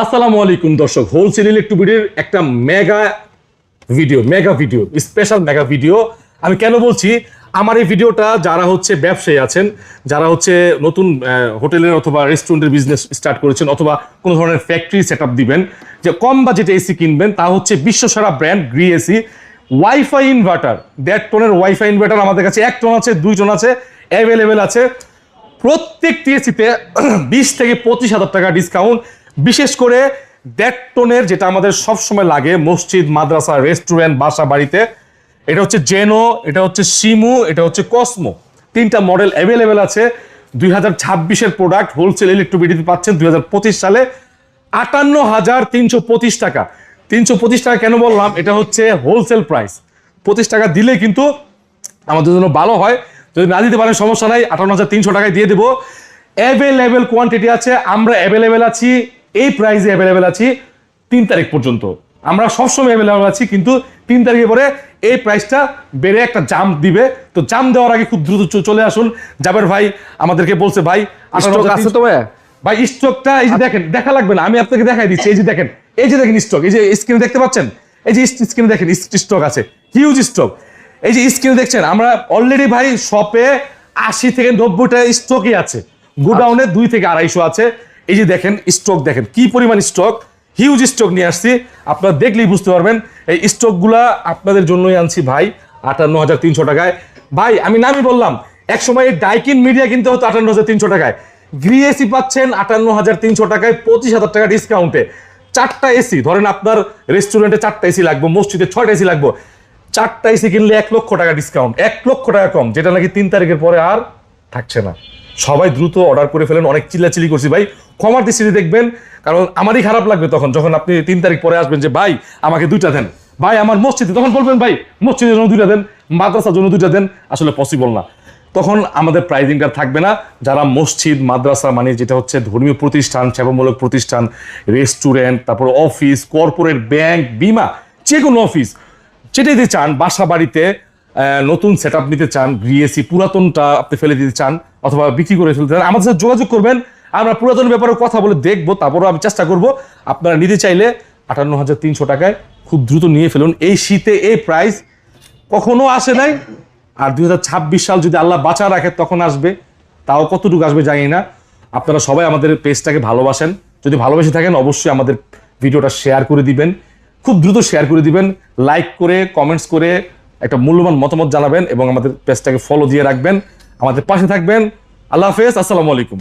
আসসালামু আলাইকুম দর্শক হোলসেল ইলেকট্রিবিটির একটা mega video mega video special mega video. আমি কেন বলছি, আমার এই ভিডিওটা যারা হচ্ছে ব্যবসায়ী আছেন, যারা হচ্ছে নতুন হোটেলের অথবা রেস্টুরেন্টের বিজনেস স্টার্ট করেছেন, অথবা কোনো ধরনের ফ্যাক্টরি সেট দিবেন, যে কম বাজেটে এসি কিনবেন, তা হচ্ছে বিশ্বসেরা brand Gree AC wifi inverter দেড় টনের ওয়াইফাই ইনভার্টার আমাদের কাছে, এক টন আছে, দুই টন আছে অ্যাভেলেবেল আছে। প্রত্যেকটি এসিতে বিশ থেকে পঁচিশ হাজার টাকা ডিসকাউন্ট বিশেষ করে দেড় যেটা আমাদের সবসময় লাগে, মসজিদ, মাদ্রাসা, রেস্টুরেন্ট, বাসা, বাড়িতে, এটা হচ্ছে জেনো, এটা হচ্ছে সিমু এটা হচ্ছে কসমো। তিনটা মডেল অ্যাভেলেবেল আছে। দুই হাজার ছাব্বিশের প্রোডাক্ট হোলসেল ইলেকট্রিবিটিতে পাচ্ছেন দুই হাজার পঁচিশ সালে। আটান্ন হাজার তিনশো পঁচিশ টাকা। তিনশো পঁচিশ টাকা কেন বললাম? এটা হচ্ছে হোলসেল প্রাইস পঁচিশ টাকা দিলে কিন্তু আমাদের জন্য ভালো হয়। যদি না দিতে পারেন সমস্যা নাই আটান্ন হাজার তিনশো টাকায় দিয়ে দেবো। অ্যাভেলেবেল কোয়ান্টিটি আছে, আমরা অ্যাভেলেবেল আছি এই প্রাইসে অ্যাভেলেবেল আছি তিন তারিখ পর্যন্ত। আমরা সবসময় অ্যাভেলেবেল আছি কিন্তু তিন তারিখের পরে এই প্রাইসটা বেড়ে একটা জাম দিবে। তো জাম দেওয়ার আগে খুব দ্রুত চলে আসুন। জাবের ভাই আমাদেরকে বলছে ভাই আছে তো ভাই? স্টকটা এই যে দেখেন দেখা লাগবে না আমি আপনাকে দেখাই দিচ্ছি। এই যে দেখেন এই যে দেখেন স্টক এই যে স্ক্রিনে দেখতে পাচ্ছেন? এই যে স্ক্রিনে দেখেন স্টক আছে হিউজ স্টক এই যে স্ক্রিনে দেখছেন আমরা অলরেডি ভাই শপে আশি থেকে নব্বইটা স্টকই আছে। গোডাউনে দুই থেকে আড়াইশো আছে। এই যে দেখেন স্টক দেখেন, কি পরিমাণ স্টক হিউজ স্টক নিয়ে আসছি। আপনারা দেখলেই বুঝতে পারবেন, এই স্টকগুলা আপনাদের জন্যই আনছি ভাই, আটান্ন হাজার তিনশো টাকায়। ভাই, আমি নামই বললাম এক সময় ডাইকিন মিডিয়া কিনতে হতো আটান্ন হাজার তিনশো টাকায়। গ্রি এসি পাচ্ছেন আটান্ন হাজার তিনশো টাকায়, পঁচিশ হাজার টাকা ডিসকাউন্টে চারটা এসি ধরেন আপনার রেস্টুরেন্টে চারটা এসি লাগবে, মসজিদে ছয়টা এসি লাগবে। চারটা এসি কিনলে এক লক্ষ টাকা ডিসকাউন্ট এক লক্ষ টাকা কম, যেটা নাকি তিন তারিখের পরে আর থাকছে না। সবাই দ্রুত অর্ডার করে ফেলেন, অনেক চিল্লাচিল্লি করছি ভাই। ক্ষমার দৃষ্টিতে দেখবেন, কারণ আমারই খারাপ লাগবে তখন, যখন আপনি তিন তারিখ পরে আসবেন যে, ভাই, আমাকে দুইটা দেন। ভাই, আমার মসজিদে, তখন বলবেন, ভাই, মসজিদের জন্য দুইটা দেন, মাদ্রাসার জন্য দুইটা দেন। আসলে পসিবল না। তখন আমাদের প্রাইজিংটা থাকবে না। যারা মসজিদ, মাদ্রাসা মানে যেটা হচ্ছে ধর্মীয় প্রতিষ্ঠান, সেবামূলক প্রতিষ্ঠান রেস্টুরেন্ট তারপর অফিস কর্পোরেট ব্যাংক বিমা যে কোনো অফিস যেটাই দিতে চান, বাসা বাড়িতে নতুন সেট নিতে চান গ্রিএসি পুরাতনটা আপনি ফেলে দিতে চান, অথবা বিক্রি করে ফেলতে চান, আমাদের সাথে যোগাযোগ করবেন। আমরা পুরাতন ব্যাপারে কথা বলে দেখব, তারপরও আমি চেষ্টা করব। আপনারা নিতে চাইলে আটান্ন হাজার তিনশো টাকায় খুব দ্রুত নিয়ে ফেলুন। এই শীতে এই প্রাইস কখনো আসে নাই। আর দু হাজার ছাব্বিশ সাল যদি আল্লাহ বাঁচা রাখে, তখন আসবে। তাও কতটুকু আসবে জানি না। আপনারা সবাই আমাদের পেজটাকে ভালোবাসেন। যদি ভালোবেসে থাকেন, অবশ্যই আমাদের ভিডিওটা শেয়ার করে দিবেন। খুব দ্রুত শেয়ার করে দিবেন। লাইক করে কমেন্টস করে একটা মূল্যবান মতামত জানাবেন এবং আমাদের পেজটাকে ফলো দিয়ে রাখবেন। আমাদের পাশে থাকবেন। আল্লাহ হাফেজ। আসসালামু আলাইকুম।